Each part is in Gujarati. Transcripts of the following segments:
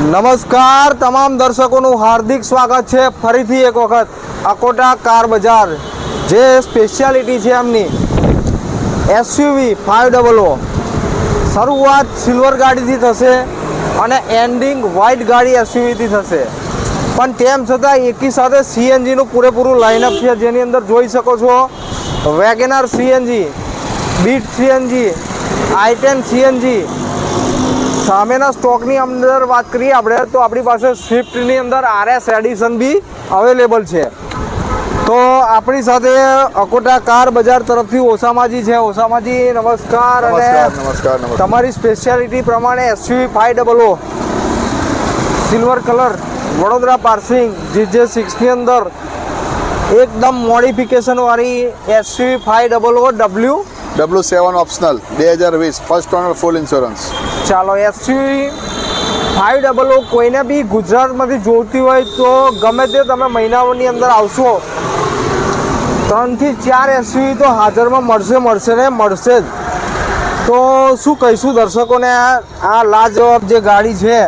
નમસ્કાર, તમામ દર્શકોનું હાર્દિક સ્વાગત છે. ફરીથી એક વખત અકોટા કાર બજાર, જે સ્પેશિયાલિટી છે એમની. એસયુવી ફાઇવ ડબલ ઓ શરૂઆત સિલ્વર ગાડીથી થશે અને એન્ડિંગ વ્હાઇટ ગાડી એસયુવીથી થશે. પણ તેમ છતાં એકી સાથે સીએનજીનું પૂરેપૂરું લાઇનઅપ છે. જેની અંદર જોઈ શકો છો WagonR CNG Beat CNG I ten CNG સામેના સ્ટોકની અંદર વાત કરીએ આપણે તો આપણી પાસે સ્વિફ્ટની અંદર આરએસ એડિશન બી અવેલેબલ છે. તો આપણી સાથે અકોટા કાર બજાર તરફથી ઓસામાજી છે. ઓસામાજી નમસ્કાર અને તમારી સ્પેશિયાલિટી પ્રમાણે SUV five double O silver colour Vadodara passing GJ સિક્સની અંદર એકદમ મોડિફિકેશનવાળી SUV five double O W W seven optional બે હજાર વીસ ફર્સ્ટ ઓનર ફૂલ ઇન્સ્યોરન્સ ચાલો એસયુવી ફાઈવ ડબલ ઓ કોઈને બી ગુજરાતમાંથી જોઈતી હોય તો ગમે તે તમે મહિનાઓની અંદર આવશો. ત્રણથી ચાર એસયુવી તો હાજરમાં મળશે મળશે ને મળશે જ. તો શું કહીશું દર્શકોને, આ લાજવાબ જે ગાડી છે,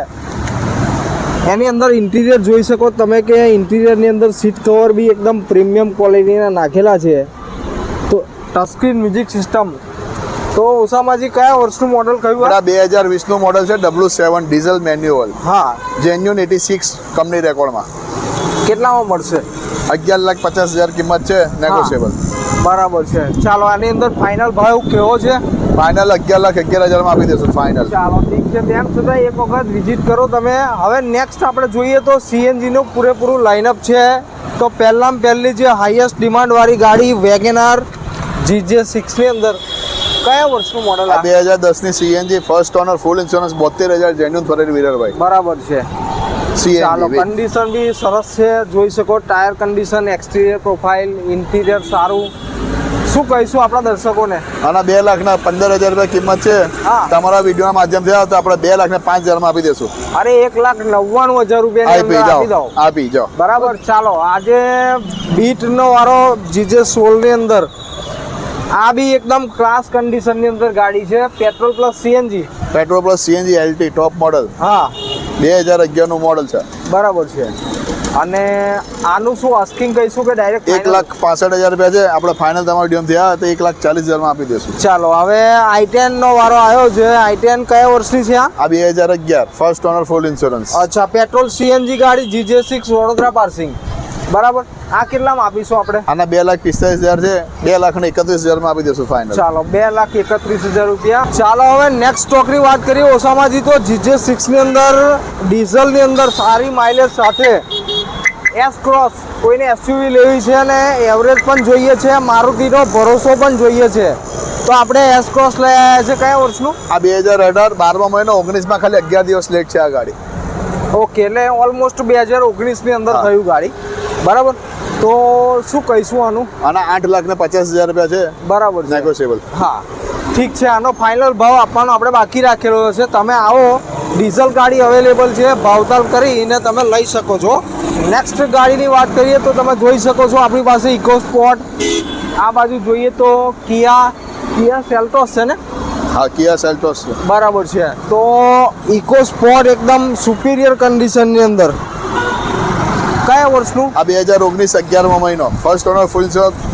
એની અંદર ઇન્ટિરિયર જોઈ શકો તમે કે ઇન્ટિરિયરની અંદર સીટ કવર બી એકદમ પ્રીમિયમ ક્વોલિટીના નાખેલા છે. Touchscreen music system. તો ઓસામાજી કયા વર્ષનું મોડલ કયું આ? બે હજાર વીસનું મોડલ છે ડબલ્યુ સેવન ડીઝલ મેન્યુઅલ હા. જેન્યુન એટી સિક્સ કંપની રેકોર્ડમાં કેટલામાં મળશે? અગિયાર લાખ પચાસ હજાર કિંમત છે નેગોશિયેબલ બરાબર છે. ચાલો આની અંદર ફાઇનલ ભાવ કેવો છે? ફાઇનલ અગિયાર લાખ અગિયાર હજારમાં આપી દેશું ફાઇનલ ચાલો ઠીક છે. તેમ છતાં એક વખત વિઝિટ કરો તમે. હવે નેક્સ્ટ આપણે જોઈએ તો સીએનજીનું પૂરેપૂરું લાઇનઅપ છે. તો પહેલામાં પહેલી જે હાઈએસ્ટ ડિમાન્ડવાળી ગાડી વેગેનાર જીજે સિક્સની અંદર કયા વર્ષનું મોડલ આ બે હજાર દસની CNG first owner full insurance બોતેર હજાર જેન્યુન ફરેલ વિરરભાઈ બરાબર છે. ચાલો કન્ડિશન બી સરસ છે જોઈ શકો tyre condition exterior profile interior સારું. શું કહીશું આપણા દર્શકોને? આના બે લાખના પંદર હજાર રૂપિયા કિંમત છે. તમારા વિડીયોના માધ્યમથી આવે તો આપણે બે લાખને પાંચ હજારમાં આપી દેશું. અરે એક લાખ નવ્વાણું હજાર રૂપિયા આપી દો. આપી જાઓ. બરાબર ચાલો આજે બીટનો વાળો જીજે સોલની અંદર. આ બી એકદમ ક્લાસ કન્ડિશનની અંદર ગાડી છે. Petrol plus CNG petrol plus CNG LT top model હા. બે હજાર અગિયારનું મોડલ છે. બરાબર છે. અને આનું શું આસ્કિંગ કહીશું કે ડાયરેક્ટ એક લાખ પાસઠ હજાર રૂપિયા છે. આપણે ફાઇનલ તમારી ડીએમ થયા તો એક લાખ ચાલીસ હજારમાં આપી દઈશું. ચાલો હવે આઈટેન નો વારો આવ્યો છે. આઈટેન કયા વર્ષની છે આ? આ બે હજાર અગિયાર. ફર્સ્ટ ઓનર ફૂલ ઇન્સ્યોરન્સ અચ્છા પેટ્રોલ સીએનજી ગાડી જીજે સિક્સ વડોદરા પાર્સિંગ બરાબર? આ કેટલામાં આપીશું આપણે? આના બે લાખ પિસ્તાલીસ હજાર છે. બે લાખ ને એકત્રીસ હજારમાં આપી દઈશું ફાઇનલ ચાલો બે લાખ એકત્રીસ હજાર રૂપિયા. ચાલો હવે નેક્સ્ટ સ્ટોકની વાત કરીએ. ઓસામાજી તો જીજે સિક્સની અંદર ડીઝલની અંદર સારી માઇલેજ સાથે. એસ ક્રોસ કોઈને એસયુવી લેવી છે અને એવરેજ પણ જોઈએ છે. મારુતિનો ભરોસો પણ જોઈએ છે. તો આપણે એસ ક્રોસ લઈ આવ્યા છે કયા વર્ષનું? આ બે હજાર અઢાર બારમા મહિનો ઓગણીસમાં ખાલી અગિયાર દિવસ લેટ છે આ ગાડી. ઓકે એટલે ઓલમોસ્ટ બે હજાર ઓગણીસની અંદર. થયું ગાડી. બરાબર? તો શું કહીશું આનું? આના આઠ લાખ ને પચાસ હજાર રૂપિયા છે. બરાબર નેગોશિયેબલ હા. ઠીક છે આનો ફાઇનલ ભાવ આપવાનો આપણે બાકી રાખેલો છે. તમે આવો ડીઝલ ગાડી અવેલેબલ છે ભાવતાલ કરીને તમે લઈ શકો છો. નેક્સ્ટ ગાડીની વાત કરીએ તો તમે જોઈ શકો છો આપણી પાસે ઇકો સ્પોટ આ બાજુ જોઈએ તો કિયા કિયા સેલ્ટોસ છે ને? હા કિયા સેલ્ટોસ છે. બરાબર છે. તો ઇકો સ્પોટ એકદમ સુપિરિયર કન્ડિશનની અંદર. કયા વર્ષનું? આ બે હજાર ઓગણીસ અગિયારમાં મહિનો. ફર્સ્ટ ઓનર ફૂલ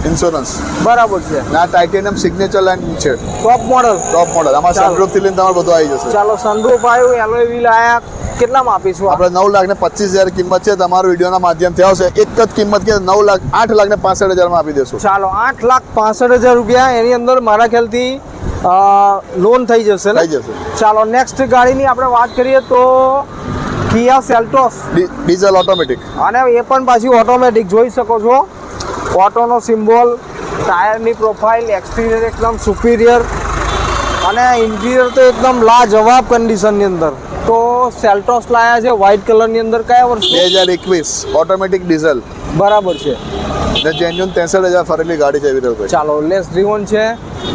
ઇન્સ્યોરન્સ બરાબર છે. ના ટાઇટેનિયમ સિગ્નેચર લાઈન છે. ટોપ મોડલ ટોપ મોડલ આમાં. સનરૂફથી લઈને તમારે બધું આવી જશે. ચાલો સનરૂફ આવ્યું એલોય વ્હીલ આયા કેટલામાં આપીશું આપણે નવ લાખ ને પચીસ હજાર કિંમત છે. તમારા વિડીયોના માધ્યમથી આવશે. એક જ કિંમત કે નવ લાખ આઠ લાખ ને પાસઠ હજારમાં આપી દેશું. ચાલો આઠ લાખ પાસઠ હજાર રૂપિયા. એની અંદર મારા ખ્યાલથી લોન થઈ જશે થઈ જશે. ચાલો નેક્સ્ટ ગાડીની આપણે વાત કરીએ તો કિયા સેલ્ટોસ ડીઝલ ઓટોમેટિક અને એ પણ પાછી ઓટોમેટિક જોઈ શકો છો. ઓટોનો સિમ્બોલ ટાયરની પ્રોફાઇલ એક્સટિરિયર એકદમ સુપિરિયર અને ઇન્ટિરિયર તો એકદમ લાજવાબ કન્ડિશનની અંદર. તો સેલ્ટોસ લાયા છે વ્હાઇટ કલરની અંદર કયા વર્ષ બે હજાર એકવીસ ઓટોમેટિક ડીઝલ બરાબર છે. ને જેન્યુન ત્રેસઠ હજાર ફરેલી ગાડી છે વિરલભાઈ. ચાલો લેસ ડ્રીવન છે.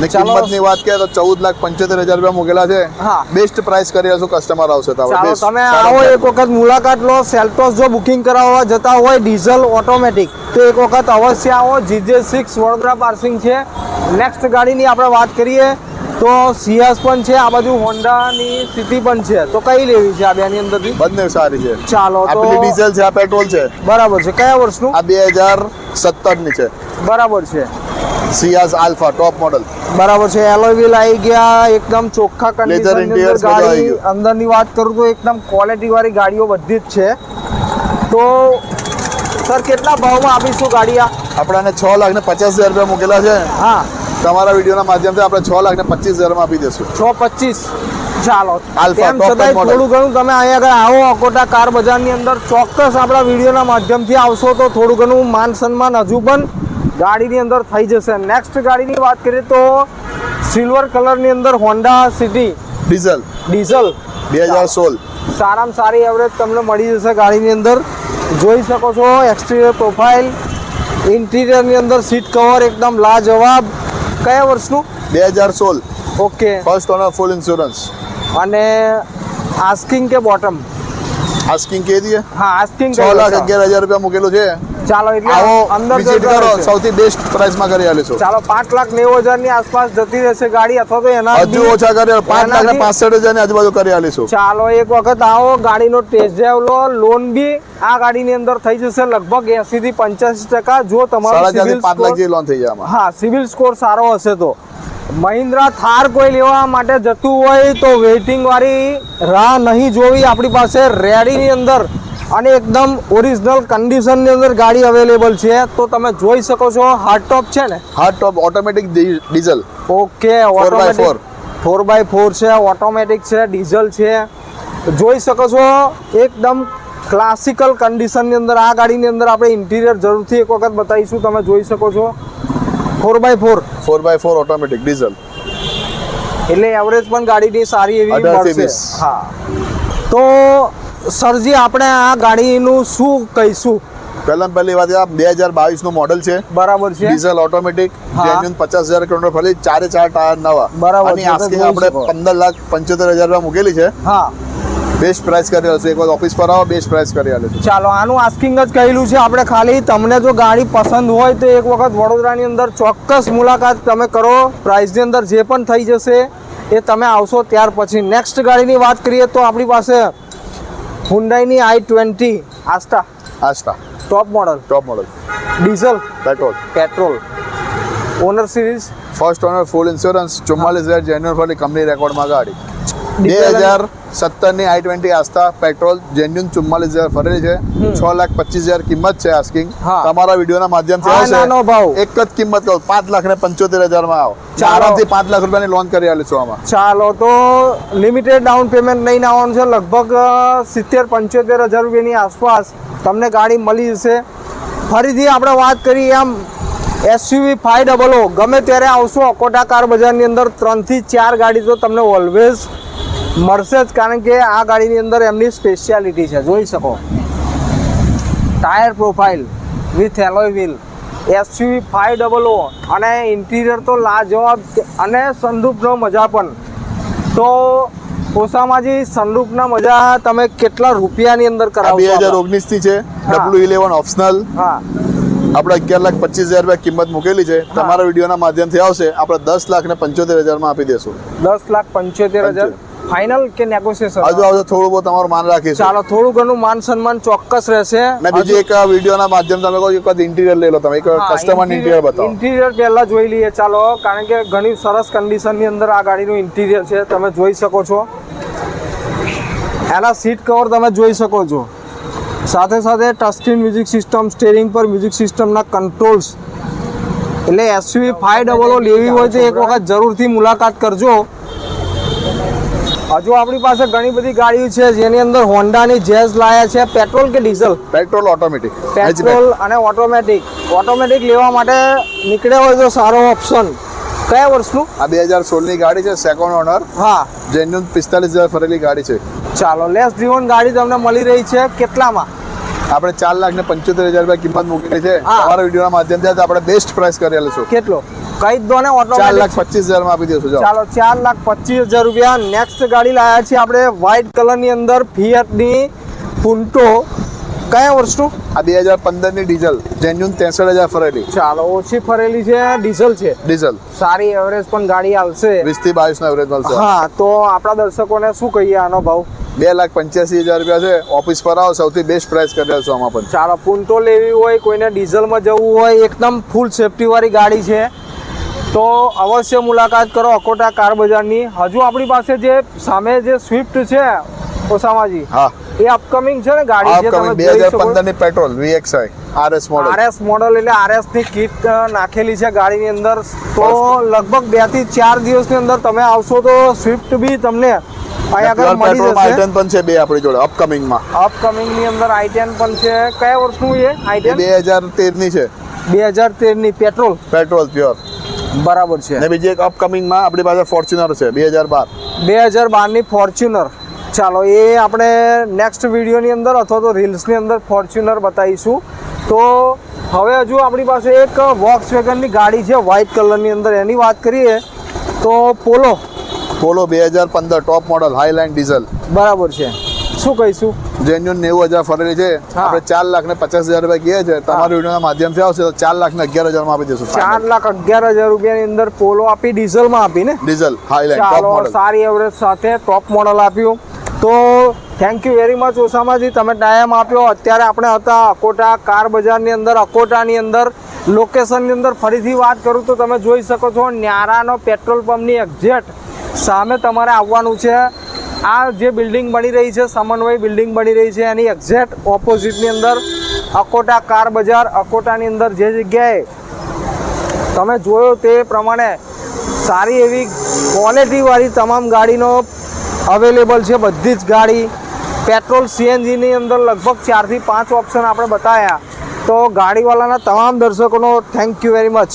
ને કિંમતની વાત કરીએ તો ચૌદ લાખ પંચોતેર હજાર રૂપિયા મૂકેલા છે. હા. બેસ્ટ પ્રાઇસ કરી હશું કસ્ટમર આવશે તમારે ચાલો તમે આવો એક વખત મુલાકાત લો. સેલ્ટોસ જો બુકિંગ કરાવવા જતા હોય ડીઝલ ઓટોમેટિક તો એક વખત અવશ્ય આવો. જીજે સિક્સ વડોદરા પાર્સિંગ છે. નેક્સ્ટ ગાડીની આપણે વાત કરીએ. તો સિયાસ પણ છે આ બાજુ હોન્ડાની સ્થિતિ પણ છે. તો કઈ લેવી છે આ બેની અંદરથી? બંને સારી છે. ચાલો આ પેલી ડીઝલ છે આ પેટ્રોલ છે. બરાબર છે. કયા વર્ષનું? આ બે હજાર સત્તરની છે. બરાબર છે. Ciaz Alpha top model. બરાબર છે. એલોય વ્હીલ આવી ગયા એકદમ ચોખ્ખા કન્ડિશનની ગાડી. અંદરની વાત કરું તો એકદમ ક્વોલિટી વાળી ગાડીઓ બધી જ છે. તો સર કેટલા ભાવમાં આપીશું ગાડી આ? આપણાને છ લાખ ને પચાસ હજાર રૂપિયા મૂકેલા છે. હા. તમારા વિડીયોના માધ્યમથી આપણે છ લાખ ને પચીસ હજારમાં આપી દઈશું છ પચીસ? ચાલો. તેમ છતાંય થોડું ઘણું તમે અહીંયા આગળ આવો અકોટા કાર બજારની અંદર. ચોક્કસ આપણા વિડીયોના માધ્યમથી આવશો તો થોડું ઘણું માન સન્માન હજુ પણ ગાડીની અંદર થઈ જશે. નેક્સ્ટ ગાડીની વાત કરીએ તો સિલ્વર કલરની અંદર હોન્ડા સિટી ડીઝલ ડીઝલ બે હજાર સોળ. સારામાં સારી એવરેજ તમને મળી જશે ગાડીની અંદર. જોઈ શકો છો એક્સટીરિયર પ્રોફાઇલ ઇન્ટિરિયરની અંદર સીટ કવર એકદમ લાજવાબ. કયા વર્ષનું? બે હજાર સોળ. Okay. First owner full insurance અને આસ્કિંગ કે બોટમ આસ્કિંગ કે દીએ હા આસ્કિંગ છ લાખ અગિયાર હજાર રૂપિયા મૂકેલું છે. ચાલો એટલે અંદર વિઝિટ કરો સૌથી બેસ્ટ પ્રાઇસમાં કરી આલીશું. ચાલો પાંચ લાખ નેવું હજારની આસપાસ જતી રહેશે ગાડી અથવા તો એના હજુ ઓછા કરી 5 લાખ ને એનાથી- પાસઠ હજારની આજુબાજુ કરી આલીશું. ચાલો એક વખત આવો ગાડીનો ટેસ્ટ ડ્રાઈવ લો લોન બી આ ગાડીની અંદર થઈ જશે લગભગ 80 થી પંચ્યાસી ટકા જો તમારો સિવિલથી પાંચ લાખ જે લોન થઈ જાય હા સિવિલ સ્કોર સારો હશે તો. મહિન્દ્રા થાર કોઈ લેવા માટે જતું હોય તો વેઇટિંગ વાળી રાહ નહીં જોવી આપણી પાસે. રેડીની અંદર અને એકદમ ઓરિજિનલ કન્ડિશનની અંદર ગાડી અવેલેબલ છે. તો તમે જોઈ શકો છો હાર્ડ ટોપ છે ને? Hard top automatic diesel okay automatic four by four છે ઓટોમેટિક છે ડીઝલ છે. જોઈ શકો છો એકદમ ક્લાસિકલ કન્ડિશનની અંદર આ ગાડીની અંદર આપણે ઇન્ટિરિયર જરૂરથી એક વખત બતાવીશું તમે જોઈ શકો છો. Four by four four by four automatic diesel એટલે એવરેજ પણ ગાડીની સારી એવી 18 મળશે. હા. તો સરજી આપણે આ ગાડીનું શું કહીશું? પહેલા પહેલી વાત આ બે હજાર બાવીસનું મોડલ છે. બરાબર છે. Diesel automatic. જેન્યુન પચાસ હજાર કિલોમીટર ફરી ચારે ચાર ટાયર નવા. બરાબર અને આસ્કિંગ આપણે પંદર લાખ પંચોતેર હજાર રૂપિયા મૂકેલી છે. હા. બેસ્ટ પ્રાઇસ કરી આલીશું એક વાર ઓફિસ પર આવો બેસ્ટ પ્રાઇસ કરી આલીશું ચાલો આનું આસ્કિંગ જ કહેલું છે. આપણે ખાલી તમને જો ગાડી પસંદ હોય તો એક વખત વડોદરાની અંદર ચોક્કસ મુલાકાત તમે કરો. પ્રાઇસની અંદર જે પણ થઈ જશે એ તમે આવશો ત્યાર પછી. નેક્સ્ટ ગાડીની વાત કરીએ તો આપણી પાસે હુન્ડાઈની i twenty Asta Asta top model top model diesel petrol petrol owner series first owner full insurance ચુમ્માલીસ હજાર જેન્યુઅર ફરી કંપની રેકોર્ડમાં ગાડી. બે હજાર સત્તરની i twenty Asta petrol genuine ચુમ્માલીસ હજાર ફરેલી છે. છ લાખ પચીસ હજાર કિંમત છે આસ્કિંગ. તમારા વિડીયોના માધ્યમથી આવશે ભાવ. એક જ કિંમત કહું પાંચ લાખ ને પંચોતેર હજારમાં આવો. ચારથી પાંચ લાખ રૂપિયાની લોન કરી આલીશું આમાં. ચાલો તો લિમિટેડ ડાઉન પેમેન્ટ લઈને આવવાનું છે. લગભગ સિત્તેર પંચોતેર હજાર રૂપિયાની આસપાસ તમને ગાડી મળી જશે. ફરીથી આપણે વાત કરી એમ એસયુવી ફાઈવ ડબલ ઓ ગમે ત્યારે આવશો અકોટા કાર બજારની અંદર ત્રણથી ચાર ગાડી તો તમને ઓલવેઝ મળશે જ કારણ કે આ ગાડીની અંદર એમની સ્પેશિયાલિટી છે જોઈ શકો. Tyre profile with alloy wheel SUV five double O અને ઇન્ટિરિયર તો લાજવાબ અને સંદૂપનો મજા પણ. તો ઓસામાજી સંદૂપના મજા તમે કેટલા રૂપિયાની અંદર કરાવો બે હજાર ઓગણીસથી ઓગણીસ છે ડબલ્યુ ઇલેવન ઓપ્શનલ હા. આપણે અગિયાર લાખ પચીસ હજાર રૂપિયા કિંમત મૂકેલી છે. તમારા વિડીયોના માધ્યમથી આવશે. આપણે દસ લાખ ને પંચોતેર હજારમાં આપી દેશું. દસ લાખ પંચોતેર હજાર. ફાઇનલ કે નેગોશિયેશન હજુ આવશે થોડું બહુ તમારું માન રાખીશું. ચાલો થોડું ઘણું માન સન્માન ચોક્કસ રહેશે. ને બીજું એક વિડીયોના માધ્યમ તમે કહો એક ઇન્ટિરિયર લઈ લો તમે એક કસ્ટમર ઇન્ટિરિયર બતાવો. ઇન્ટિરિયર પહેલા જોઈ લઈએ ચાલો કારણ કે ઘણી સરસ કન્ડિશનની અંદર આ ગાડીનું ઇન્ટિરિયર છે તમે જોઈ શકો છો. એના સીટ કવર તમે જોઈ શકો છો. સાથે સાથે ટચસ્ક્રીન મ્યુઝિક સિસ્ટમ સ્ટેરિંગ પર મ્યુઝિક સિસ્ટમના કંટ્રોલ્સ એટલે એસયુવી ફાઈવ ડબલ લેવી હોય તો એક વખત જરૂરથી મુલાકાત કરજો. હજુ આપણી પાસે ઘણી બધી ગાડીઓ છે જેની અંદર હોન્ડાની જેઝ લાયા છે પેટ્રોલ કે ડીઝલ? પેટ્રોલ ઓટોમેટિક પેટ્રોલ અને ઓટોમેટિક ઓટોમેટિક લેવા માટે નીકળ્યા હોય તો સારો ઓપ્શન કયા વર્ષનું? આ બે હજાર સોળની ગાડી છે સેકન્ડ ઓનર હા. જેન્યુન પિસ્તાલીસ હજાર ફરેલી ગાડી છે. ચાલો લેસ ડ્રીવન ગાડી તમને મળી રહી છે. કેટલામાં? આપણે ચાર લાખ ને પંચોતેર હજાર રૂપિયા કિંમત મૂકેલી છે. તમારા વિડીયોના માધ્યમથી આપણે બેસ્ટ પ્રાઇસ કરી છું. કેટલો? જ દો ને ઓટો ચાર લાખ પચીસ હજાર હજારમાં આપી દઈશું ચાલો ચાર લાખ પચીસ હજાર રૂપિયા. નેક્સ્ટ ગાડી લાયા છીએ આપણે વ્હાઇટ કલરની અંદર ફિયટની ફૂંટો કયા વર્ષનું? આ બે હજાર પંદરની ડીઝલ જેન્યુન ત્રેસઠ હજાર ફરેલી. ચાલો ઓછી ફરેલી છે ડીઝલ છે. ડીઝલ. સારી એવરેજ પણ ગાડી આવશે વીસથી બાવીસ નો એવરેજ મળશે. હા તો આપણા દર્શકોને શું કહીએ આનો ભાવ? બે લાખ પંચ્યાસી હજાર રૂપિયા છે. ઓફિસ પર આવો સૌથી બેસ્ટ પ્રાઇસ કરી દેશો આમાં પણ. ચાલો પૂંટો લેવી હોય કોઈને ડીઝલમાં જવું હોય એકદમ ફૂલ સેફટીવાળી ગાડી છે. તો અવશ્ય મુલાકાત કરો અકોટા કાર બજારની. હજુ આપણી પાસે જે સામે જે સ્વિફ્ટ છે ઓસામાજી હા. એ અપકમિંગ છે ને ગાડી જે તમે બે હજાર પંદરની petrol VXI RS model RS model એટલે આરએસની કીટ નાખેલી છે ગાડીની અંદર. તો લગભગ બેથી ચાર દિવસની અંદર તમે આવશો તો સ્વિફ્ટ બી તમને અહીંયા મળી જશે. આઈટન પણ છે બે આપણી જોડે અપકમિંગમાં અપકમિંગની અંદર આઈ પણ છે. કયા વર્ષનું એ? આઈ એ બે હજાર તેરની છે. બે હજાર તેરની પેટ્રોલ પેટ્રોલ પ્યોર બરાબર છે. ને બીજી એક અપકમિંગમાં આપણી પાસે ફોર્ચ્યુનર છે બે હજાર બાર. બે હજાર બારની ફોર્ચ્યુનર ચાલો એ આપણે નેક્સ્ટ વિડીયોની અંદર અથવા તો રીલ્સની અંદર ફોર્ચ્યુનર બતાવીશું. તો હવે હજુ આપણી પાસે એક વોક્સ વેગનની ગાડી છે વ્હાઇટ કલરની અંદર. એની વાત કરીએ તો પોલો પોલો બે હજાર પંદર ટોપ મોડલ હાઈલેન્ડ ડીઝલ બરાબર છે. શું કહીશું? જેન્યુન નેવું હજાર ફરેલી છે. આપણે ચાર લાખ ને પચાસ હજાર રૂપિયા કહીએ છે તમારા વિડીયોના માધ્યમથી આવશે તો ચાર લાખ ને અગિયાર હજારમાં આપી દેશું ચાર લાખ અગિયાર હજાર રૂપિયાની અંદર પોલો આપી ડીઝલમાં આપી ને? ડીઝલ મોડલ સારી એવરેજ સાથે ટોપ મોડલ આપ્યું. તો thank you very much Osamaji. તમે ટાઈમ આપ્યો. અત્યારે આપણે હતા અકોટા કાર બજારની અંદર. અકોટાની અંદર લોકેશનની અંદર ફરીથી વાત કરું તો તમે જોઈ શકો છો ન્યારાનો પેટ્રોલ પંપની એક્ઝેક્ટ સામે તમારે આવવાનું છે. આ જે બિલ્ડિંગ બની રહી છે, સમન્વય બિલ્ડિંગ બની રહી છે, એની એક્ઝેક્ટ ઓપોઝિટની અંદર અકોટા કાર બજાર, અકોટાની અંદર જે જગ્યાએ તમે જોયો તે પ્રમાણે સારી એવી ક્વોલિટીવાળી તમામ ગાડીનો અવેલેબલ છે, બધી જ ગાડી. પેટ્રોલ સીએનજીની અંદર લગભગ ચારથી પાંચ ઓપ્શન આપણે બતાવ્યા તો ગાડીવાળાના તમામ દર્શકોનો થેન્ક યુ વેરી મચ